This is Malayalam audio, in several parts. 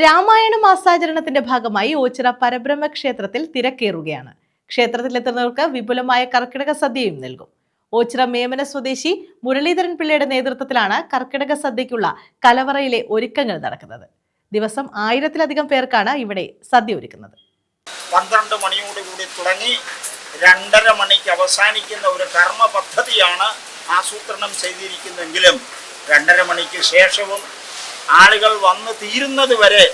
രാമായണ മാസാചരണത്തിന്റെ ഭാഗമായി ഓച്ചിറ പരബ്രഹ്മ ക്ഷേത്രത്തിൽ തിരക്കേറുകയാണ്. ക്ഷേത്രത്തിലെത്തുന്നവർക്ക് വിപുലമായ കർക്കിടക സദ്യയും നൽകും. ഓച്ചിറ മേമന സ്വദേശി മുരളീധരൻ പിള്ളയുടെ നേതൃത്വത്തിലാണ് കർക്കിടക സദ്യക്കുള്ള കലവറയിലെ ഒരുക്കങ്ങൾ നടക്കുന്നത്. ദിവസം ആയിരത്തിലധികം പേർക്കാണ് ഇവിടെ സദ്യ ഒരുക്കുന്നത്. പന്ത്രണ്ട് മണിയോടുകൂടി തുടങ്ങി രണ്ടര മണിക്ക് അവസാനിക്കുന്ന ഒരു കർമ്മ പദ്ധതിയാണ് ആസൂത്രണം ചെയ്തിരിക്കുന്നെങ്കിലും രണ്ടര മണിക്ക് ശേഷവും ആളുകൾ വന്ന് തീരുന്നത് വരെ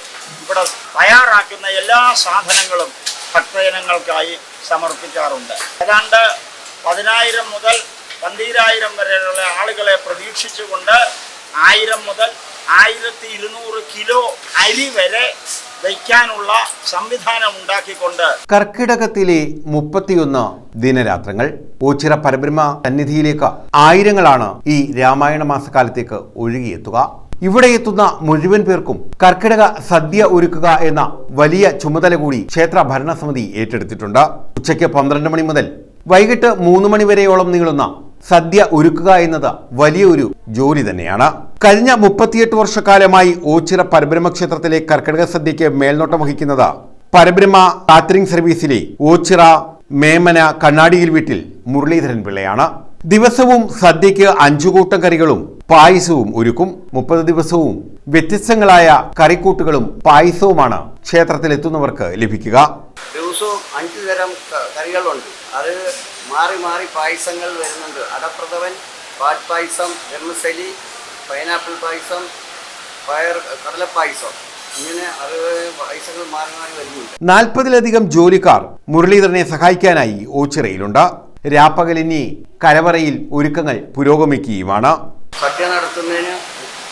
ഇവിടെ തയ്യാറാക്കുന്ന എല്ലാ സാധനങ്ങളും ഭക്തജനങ്ങൾക്കായി സമർപ്പിക്കാറുണ്ട്. ഏതാണ്ട് പതിനായിരം മുതൽ പന്തീരായിരം വരെയുള്ള ആളുകളെ പ്രതീക്ഷിച്ചുകൊണ്ട് ആയിരം മുതൽ ആയിരത്തി ഇരുന്നൂറ് കിലോ അരി വരെ വയ്ക്കാനുള്ള സംവിധാനം ഉണ്ടാക്കിക്കൊണ്ട് കർക്കിടകത്തിലെ മുപ്പത്തിയൊന്ന് ദിനരാത്രങ്ങൾ ഓച്ചിറ പരബ്രഹ്മ സന്നിധിയിലേക്ക് ആയിരങ്ങളാണ് ഈ രാമായണ മാസക്കാലത്തേക്ക് ഒഴുകിയെത്തുക. ഇവിടെ എത്തുന്ന മുഴുവൻ പേർക്കും കർക്കിടക സദ്യ ഒരുക്കുക എന്ന വലിയ ചുമതല കൂടി ക്ഷേത്ര ഭരണസമിതി ഏറ്റെടുത്തിട്ടുണ്ട്. ഉച്ചയ്ക്ക് പന്ത്രണ്ട് മണി മുതൽ വൈകിട്ട് മൂന്ന് മണി വരെയോളം നീളുന്ന സദ്യ ഒരുക്കുക എന്നത് വലിയൊരു ജോലി തന്നെയാണ്. കഴിഞ്ഞ മുപ്പത്തിയെട്ട് വർഷക്കാലമായി ഓച്ചിറ പരബ്രഹ്മ ക്ഷേത്രത്തിലെ കർക്കിടക സദ്യയ്ക്ക് മേൽനോട്ടം വഹിക്കുന്നത് പരബ്രഹ്മ കാറ്ററിംഗ് സർവീസിലെ ഓച്ചിറ മേമന കണ്ണാടിയിൽ വീട്ടിൽ മുരളീധരൻ പിള്ളയാണ്. ദിവസവും സദ്യയ്ക്ക് അഞ്ചുകൂട്ടം കറികളും പായസവും ഒരുക്കും മുപ്പത് ദിവസവും. വ്യത്യസ്തങ്ങളായ കറിക്കൂട്ടുകളും പായസവുമാണ് ക്ഷേത്രത്തിലെത്തുന്നവർക്ക് ലഭിക്കുക. ദിവസവും അഞ്ചു തരം കറികളുണ്ട്. അത് മാറി മാറി പായസങ്ങൾ വരുന്നുണ്ട്. അടപ്രഥവൻ പാൽപ്പായസം ബ്രഹ്മസലി പൈനാപ്പിൾ പായസം പയർ കടലപ്പായസം. നാൽപ്പതിലധികം ജോലിക്കാർ മുരളീധരനെ സഹായിക്കാനായി ഓച്ചിറയിലുണ്ട്. രാപ്പകലിനി കരവറയിൽ ഒരുക്കങ്ങൾ പുരോഗമിക്കുകയുമാണ്. സദ്യ നടത്തുന്നതിന്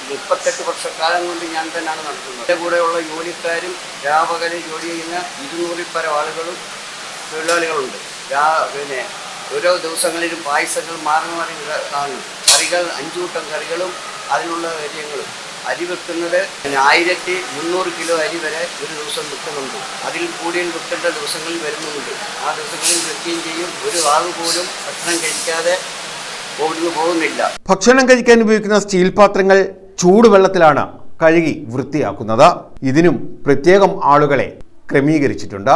മുപ്പത്തെട്ട് വർഷക്കാലം കൊണ്ട് ഞാൻ തന്നെയാണ് നടത്തുന്നത്. എന്റെ കൂടെയുള്ള ജോലിക്കാരും രാപകലിൽ ജോലി ചെയ്യുന്ന ഇരുന്നൂറിൽ പരം ആളുകളും തൊഴിലാളികളുണ്ട്. രാ പിന്നെ ഓരോ ദിവസങ്ങളിലും പായസങ്ങൾ മാറി മാറി കാണും. കറികൾ അഞ്ചൂട്ടം കറികളും അതിനുള്ള കാര്യങ്ങളും. അരി വെക്കുന്നത് ആയിരത്തി മുന്നൂറ് കിലോ അരി വരെ ഒരു ദിവസം വിൽക്കുന്നുണ്ട് അതിൽ കൂടുതൽ വിൽക്കേണ്ട ദിവസങ്ങളിൽ വരുന്നുണ്ട്. ആ ദിവസങ്ങളിൽ വെക്കുകയും ചെയ്യും. ഒരു ആൾ പോലും ഭക്ഷണം കഴിക്കാതെ പോകുന്നില്ല. ഭക്ഷണം കഴിക്കാൻ ഉപയോഗിക്കുന്ന സ്റ്റീൽ പാത്രങ്ങൾ ചൂടുവെള്ളത്തിലാണ് കഴുകി വൃത്തിയാക്കുന്നത്. ഇതിനും പ്രത്യേകം ആളുകളെ ക്രമീകരിച്ചിട്ടുണ്ട്.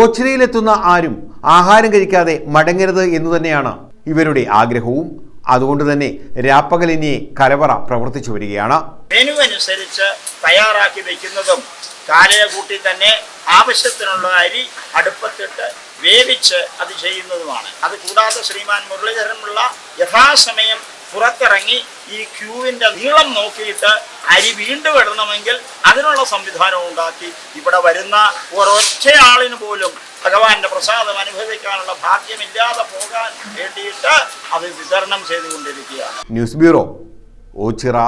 ഓച്ചിറയിലെത്തുന്ന ആരും ആഹാരം കഴിക്കാതെ മടങ്ങരുത് എന്ന് തന്നെയാണ് ഇവരുടെ ആഗ്രഹവും. അതുകൊണ്ട് തന്നെ രാപ്പകലിനെ കലവറ പ്രവർത്തിച്ചു വരികയാണ്. മെനു അനുസരിച്ച് തയ്യാറാക്കി വെക്കുന്നതും കാലയെ കൂട്ടി തന്നെ ആവശ്യത്തിനുള്ള അരി അടുപ്പത്തിട്ട് വേവിച്ച് അത് ചെയ്യുന്നതുമാണ്. അത് കൂടാതെ ശ്രീമാൻ മുരളീധരനുള്ള യഥാസമയം പുറത്തിറങ്ങി ഈ ക്യൂവിന്റെ നീളം നോക്കിയിട്ട് അരി വീണ്ടും ഇടണമെങ്കിൽ അതിനുള്ള സംവിധാനം ഉണ്ടാക്കി. ഇവിടെ വരുന്ന ഒരൊറ്റയാളിന് പോലും ഭഗവാന്റെ പ്രസാദം അനുഭവിക്കാനുള്ള ഭാഗ്യമില്ലാതെ പോകാൻ വേണ്ടിയിട്ട് അത് വിതരണം ചെയ്തുകൊണ്ടിരിക്കുകയാണ്. News bureau Ochira